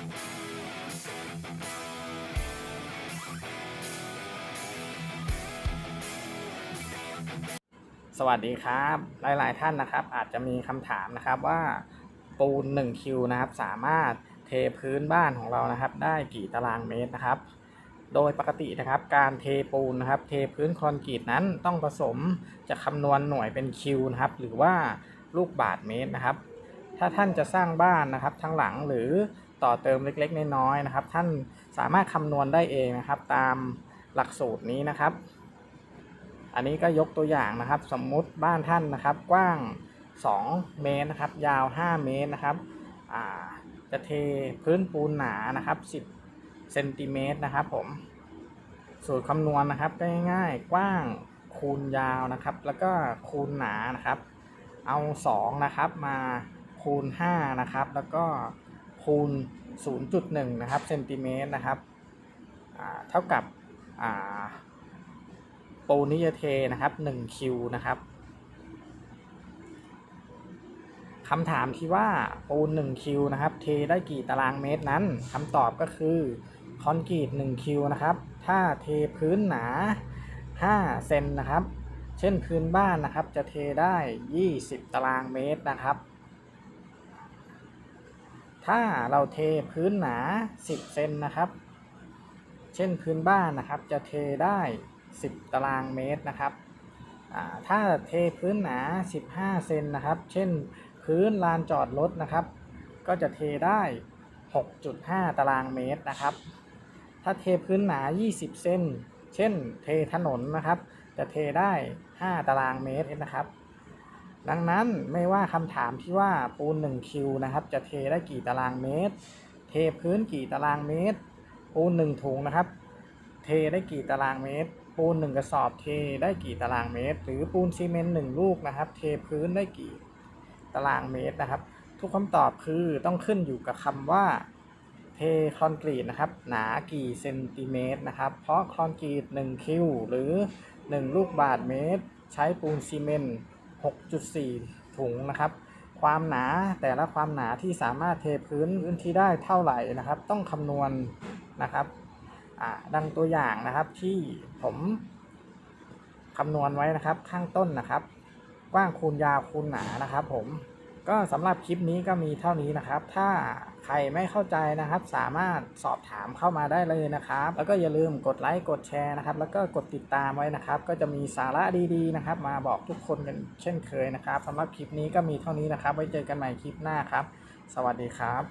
สวัสดีครับ หลาย ๆ ท่านนะครับ อาจจะมีคำถามนะครับว่าปูน1คิวนะครับ สามารถเทพื้นบ้านของเรานะครับ ได้กี่ตารางเมตรนะครับ โดยปกตินะครับ การเทปูนนะครับ เทพื้นคอนกรีตนั้นต้องผสมจะคำนวณหน่วยเป็นคิวนะครับ หรือว่าลูกบาทเมตรนะครับ ถ้าท่านจะสร้างบ้านนะครับทั้งหลังหรือต่อเติมเล็กๆ น้อยๆนะครับ ท่านสามารถคำนวณได้เองนะครับ ตามหลักสูตรนี้นะครับ อันนี้ก็ยกตัวอย่างนะครับ สมมุติบ้านท่านนะครับ กว้าง 2 เมตรนะครับ ยาว 5 เมตรนะครับจะเทพื้นปูนหนานะครับ 10เซนติเมตรนะครับ ผมสูตรคำนวณนะครับง่ายๆกว้างคูณยาวนะครับ แล้วก็คูณหนานะครับ เอา 2 นะครับมา คูณ 5 นะครับ แล้วก็คูณ 0.1 นะครับเซนติเมตรนะครับเท่ากับอ่าปูนนิยเทนะครับ1คิวนะครับคำถามที่ว่าปูน1คิวนะครับ เทได้กี่ตารางเมตรนั้นคำตอบก็คือคอนกรีต1คิวนะครับ ถ้าเทพื้นหนา 5 เซนนะครับ เช่นพื้นบ้านนะครับ จะเทได้ 20 ตารางเมตรนะครับ ถ้าเราเทพื้นหนา 10 เซนนะครับ เช่นพื้นบ้านนะครับจะเทได้ 10 ตารางเมตรนะครับ ถ้าเทพื้นหนา 15 เซนนะครับ เช่นพื้นลานจอดรถนะครับ ก็จะเทได้ 6.5 ตารางเมตรนะครับ ถ้าเทพื้นหนา 20 เซน เช่นเทถนนนะครับ จะเทได้ 5 ตารางเมตรนะครับ ดังนั้นไม่ว่าคำถามที่ว่าปูน1คิวนะครับ จะเทได้กี่ตารางเมตร เทพื้นกี่ตารางเมตร ปูน1ถุงนะครับ เทได้กี่ตารางเมตร ปูน1กระสอบเทได้กี่ตารางเมตร หรือปูนซีเมนต์1ลูกนะครับ เทพื้นได้กี่ตารางเมตรนะครับ ทุกคำตอบคือต้องขึ้นอยู่กับคำว่าเทคอนกรีตนะครับ หนากี่เซนติเมตรนะครับ เพราะคอนกรีต1คิวหรือ 1 ลูกบาทเมตร ใช้ปูนซีเมนต์ 6.4 ถุงนะครับ ความหนาแต่ละความหนาที่สามารถเทพื้นพื้นที่ได้เท่าไหร่นะครับ ต้องคำนวณนะครับดังตัวอย่างนะครับที่ผมคำนวณไว้นะครับข้างต้นนะครับกว้างคูณยาวคูณหนานะครับ ผมก็สำหรับคลิปนี้ก็มีเท่านี้นะครับ ถ้า ใครไม่เข้าใจนะครับ สามารถสอบถามเข้ามาได้เลยนะครับ แล้วก็อย่าลืมกดไลค์กดแชร์นะครับ แล้วก็กดติดตามไว้นะครับ ก็จะมีสาระดีๆนะครับ มาบอกทุกคนกันเช่นเคยนะครับสำหรับคลิปนี้ก็มีเท่านี้นะครับ ไว้เจอกันใหม่คลิปหน้าครับ สวัสดีครับ